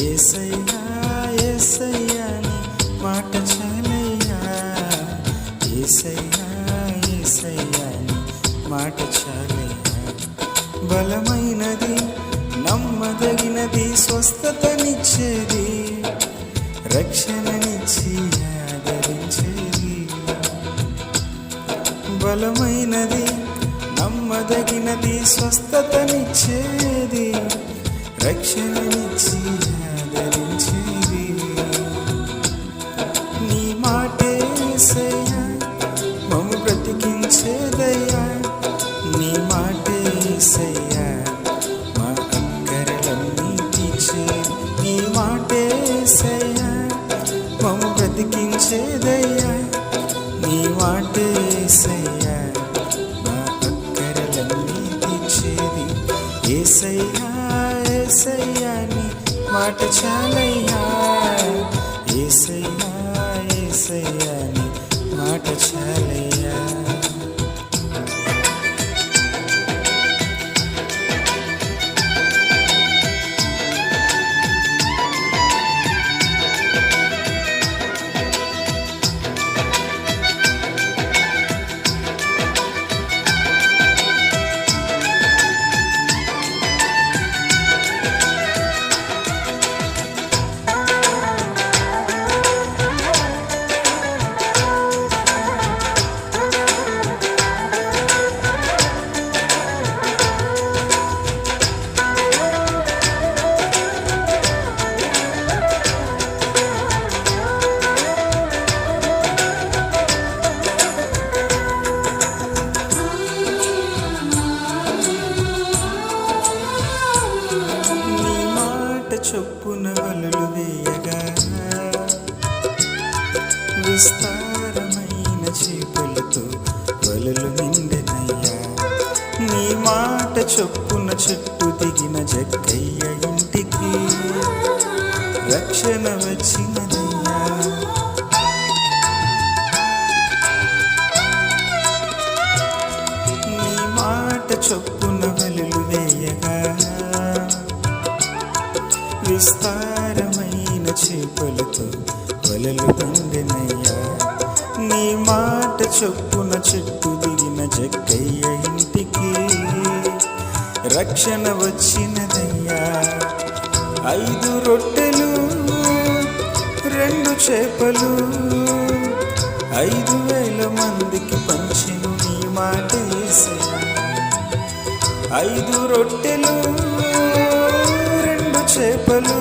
ఏసయ్యా ఏసయ్యా నీ మాట చాలయ్యా. ఏసయ్యా ఏసయ్యా నీ మాట చాలయ్యా. బలమైనది నమ్మదగినది స్వస్థతనిచ్చేది రక్షణనిచ్చి ఆదరించేది. బలమైనది నమ్మదగినది స్వస్థతనిచ్చేది రక్షణనిచ్చి ఆదరించేది నీ మాటే ఏసయ్యా మమ్ము బ్రతికించేదయ్యా నీ మాటే ఏసయ్యా మా అక్కరలన్నీ తీర్చే. నీ మాటే ఏసయ్యా మాట చాలయ్యా. ఏసయ్యా ఏసయ్యా. విస్తారమైన చేపలతో వలలు నిండెనయ్యా. నీ మాట చొప్పున చెట్టు దిగిన జగ్గయ్య ఇంటికి రక్షణ వచ్చినదయ్యా. నీ మాట చొప్పున వలలు వేయగా విస్తారమైన చేపలతో వలలు పండినయ్యా నీ మాట చొప్పున చెట్టు దిగిన జక్కయ్య ఇంటికి రక్షణ వచ్చినదయ్యా. ఐదు రొట్టెలు రెండు చేపలు ఐదు వేల మందికి పంచెను నీ మాట ఐదు రొట్టెలు రెండు చేపలు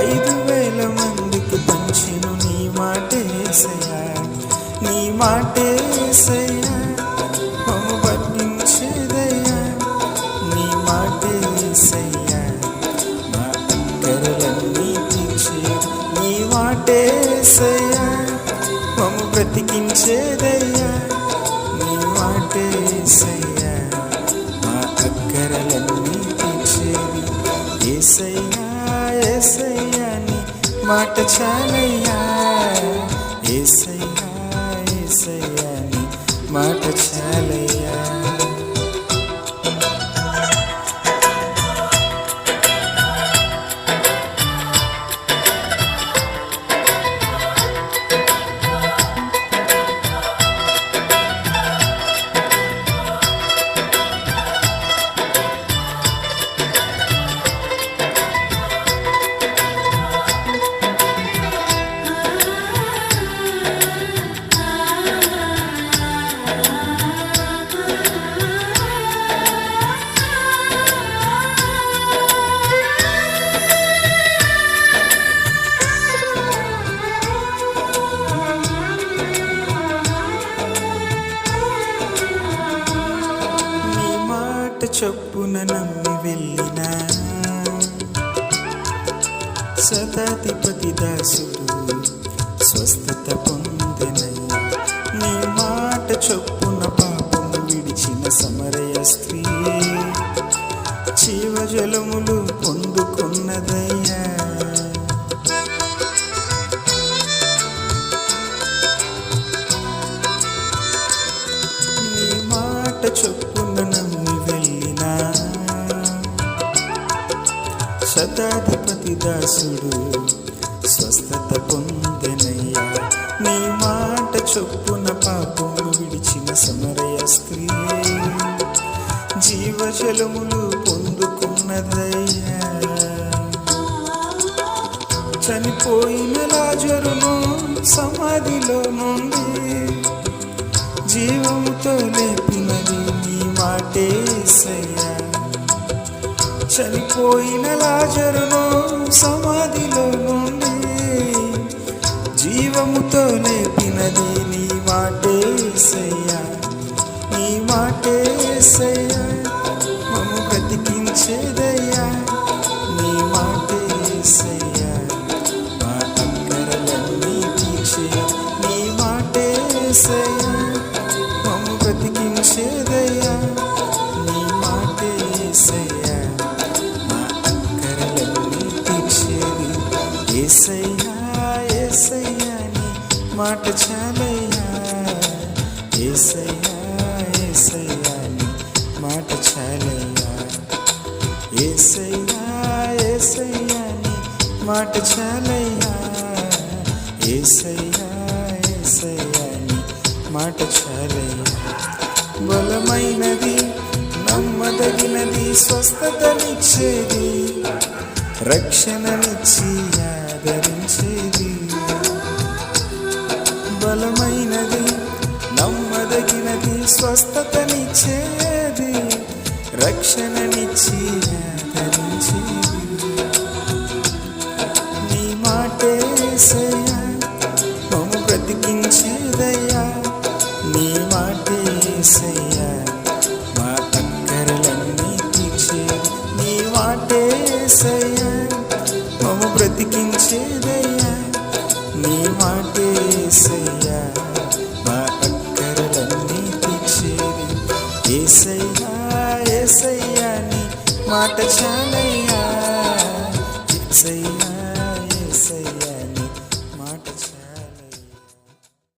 ఐదు యేసయ్యా మమ్ము బంధించేదయ్యా నీ మాట యేసయ్యా మా అక్కరలన్నీ తీర్చే నీ మాట యేసయ్యా మమ్ము బ్రతికించేదయ్యా నీ మాట యేసయ్యా మా అక్కరలన్నీ తీర్చేది ఏసయ్యా ఏసయ్యా నీ మాట చాలయ్యా. ఏసయ్యా ఏసయ్యా నీ మాట చొప్పున నమ్మి వెళ్ళిన శతాధిపతి దాసుడు స్వస్థత పొందెనయ్యా దాసుడు స్వస్థత పొందెనయ్యా. నీ మాట చొప్పున పాపము విడిచిన సమరయ స్త్రీ. జీవజలములు పొందుకున్నదయ్యా. చనిపోయిన రాజరును సమాధిలో నుండి చనిపోయిన లాజరును సమాధిలో నుండి. జీవముతో లేపినది నీ మాటే మాటేసయ్యా నీ మాటే మాటేసయ్యా మము బ్రతికించేదయ్యా. నీ మాటే మాటేసయ్యా మా అక్కరలన్నీ తీర్చే నీ మాటేసయ్యా మమ్ము మాట చాలయ్యా ఏసయ్యా ఏసయ్యా నీ మాట చాలయ్యా. ఏసయ్యా ఏసయ్యా నీ మాట చాలయ్యా. ఏసయ్యా ఏసయ్యా నీ మాట చాలయ్యా. బలమైనది నమ్మదగినది స్వస్థతనిచ్చేది రక్షణనిచ్చి ఆదరించేది బలమైనది నమ్మదగినది స్వస్థతనిచ్చేది రక్షణనిచ్చే ఏసయ్యా నీ మాట చాలయ్యా ఏసయ్యా